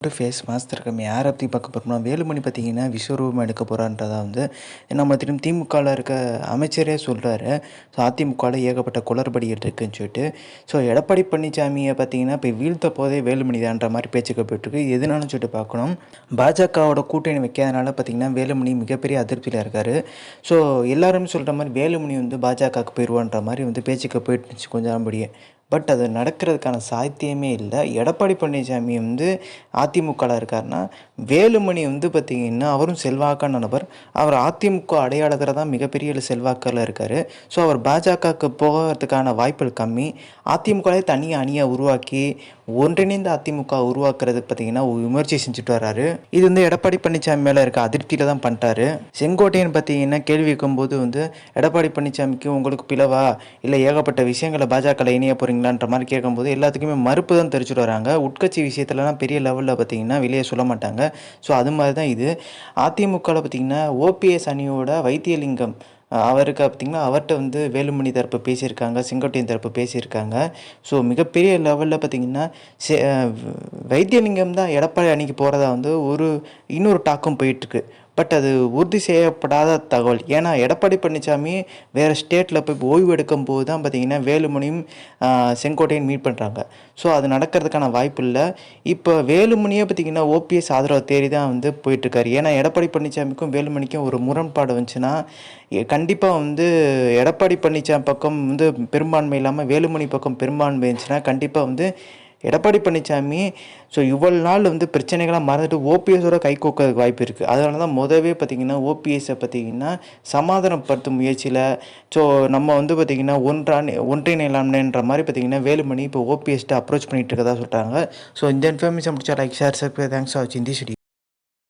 ஒரு face mask இருக்கமே யாரை பற்றி பார்க்க போகிறோம்னா வேலுமணி பார்த்தீங்கன்னா விஸ்வரூபம் எடுக்க போகிறான்றதா வந்து நம்ம திரும்ப திமுகவில் இருக்க அமைச்சரே சொல்கிறாரு ஸோ அதிமுகவில் ஏகப்பட்ட குளறுபடிகள் இருக்குன்னு சொல்லிட்டு. ஸோ எடப்பாடி பழனிசாமியை பார்த்தீங்கன்னா இப்போ வீழ்த்த போதே வேலுமணி தான்ற மாதிரி பேச்சுக்கள் போயிட்டுருக்கு. எதுனாலும் சொல்லிட்டு பார்க்கணும். பாஜகவோட கூட்டணி வைக்காதனால பார்த்தீங்கன்னா வேலுமணி மிகப்பெரிய அதிருப்தியில் இருக்கார். ஸோ எல்லாருமே சொல்கிற மாதிரி வேலுமணி வந்து பாஜகவுக்கு போயிடுவான்ற மாதிரி வந்து பேச்சுக்கள் போயிட்டு இருந்துச்சு கொஞ்சம் நாள் பட் அது நடக்கிறதுக்கான சாத்தியமே இல்லை. எடப்பாடி பழனிசாமி வந்து அதிமுகவில் இருக்காருன்னா வேலுமணி வந்து பார்த்திங்கன்னா அவரும் செல்வாக்கான நபர். அவர் அதிமுக அடையாளத்தில் தான் மிகப்பெரிய செல்வாக்கில் இருக்கார். ஸோ அவர் பாஜகவுக்கு போகிறதுக்கான வாய்ப்புகள் கம்மி. அதிமுகவே தனியாக அணியாக உருவாக்கி ஒன்றிணைந்த அதிமுக உருவாக்குறதுக்கு பார்த்தீங்கன்னா ஒரு முயற்சி செஞ்சுட்டு வர்றாரு. இது வந்து எடப்பாடி பழனிசாமி மேலே இருக்க அதிருப்தியில் தான் பண்ணிட்டாரு செங்கோட்டையன் பார்த்தீங்கன்னா கேள்வி வைக்கும்போது வந்து எடப்பாடி பழனிசாமிக்கு உங்களுக்கு பிளவா? இல்லை ஏகப்பட்ட விஷயங்களை பாஜகவில் இணைய போகிறீங்களான்ற மாதிரி கேட்கும்போது எல்லாத்துக்குமே மறுப்பு தான் தெரிச்சுட்டு வராங்க. உட்கட்சி விஷயத்துலலாம் பெரிய லெவலில் பார்த்தீங்கன்னா வெளியே சொல்ல மாட்டாங்க. ஸோ அது மாதிரி தான் இது. அதிமுகவில் பார்த்தீங்கன்னா ஓபிஎஸ் அணியோட வைத்தியலிங்கம் அவருக்கு பார்த்திங்கன்னா அவர்கிட்ட வந்து வேலுமணி தரப்பு பேசியிருக்காங்க செங்கோட்டையன் தரப்பு பேசியிருக்காங்க. ஸோ மிகப்பெரிய லெவலில் பார்த்திங்கன்னா சே வைத்தியலிங்கம் தான் எடப்பாடி அணிக்கு போகிறதா வந்து ஒரு இன்னொரு டாக்கும் போயிட்டுருக்கு. பட் அது உறுதி செய்யப்படாத தகவல். ஏன்னா எடப்பாடி பழனிசாமி வேறு ஸ்டேட்டில் போய் ஓய்வு எடுக்கும் போது தான் பார்த்திங்கன்னா வேலுமணியும் செங்கோட்டையும் மீட் பண்ணுறாங்க ஸோ அது நடக்கிறதுக்கான வாய்ப்பு இல்லை. இப்போ வேலுமணியே பார்த்திங்கன்னா ஓபிஎஸ் ஆதரவு தேடி தான் வந்து போயிட்டுருக்காரு. ஏன்னா எடப்பாடி பழனிசாமிக்கும் வேலுமணிக்கும் ஒரு முரண்பாடு வந்துச்சுன்னா கண்டிப்பாக வந்து எடப்பாடி பழனிசாமி பக்கம் வந்து பெரும்பான்மை இல்லாமல் வேலுமணி பக்கம் பெரும்பான்மை இருந்துச்சுன்னா கண்டிப்பாக வந்து எடப்பாடி பழனிசாமி ஸோ இவ்வளோ நாள் வந்து பிரச்சனைகளாக மறந்துட்டு ஓபிஎஸோட கை கோக்கிறதுக்கு வாய்ப்பு இருக்குது அதனால தான் முதவே பார்த்திங்கன்னா ஓபிஎஸை பார்த்திங்கன்னா சமாதானப்படுத்தும் முயற்சியில் ஸோ நம்ம வந்து பார்த்திங்கன்னா ஒன்றான் ஒன்றிணைலாம்ன்ற மாதிரி பார்த்திங்கன்னா வேலுமணி இப்போ ஓபிஎஸ்ட்டு அப்ரோச் பண்ணிகிட்டு இருக்கதா சொல்கிறாங்க ஸோ இந்த இன்ஃபர்மேஷன் முடிச்சா லைக் ஷேர் சப்ஸ்கிரைப் தேங்க்ஸ் ஆச்சு வாட்சிங்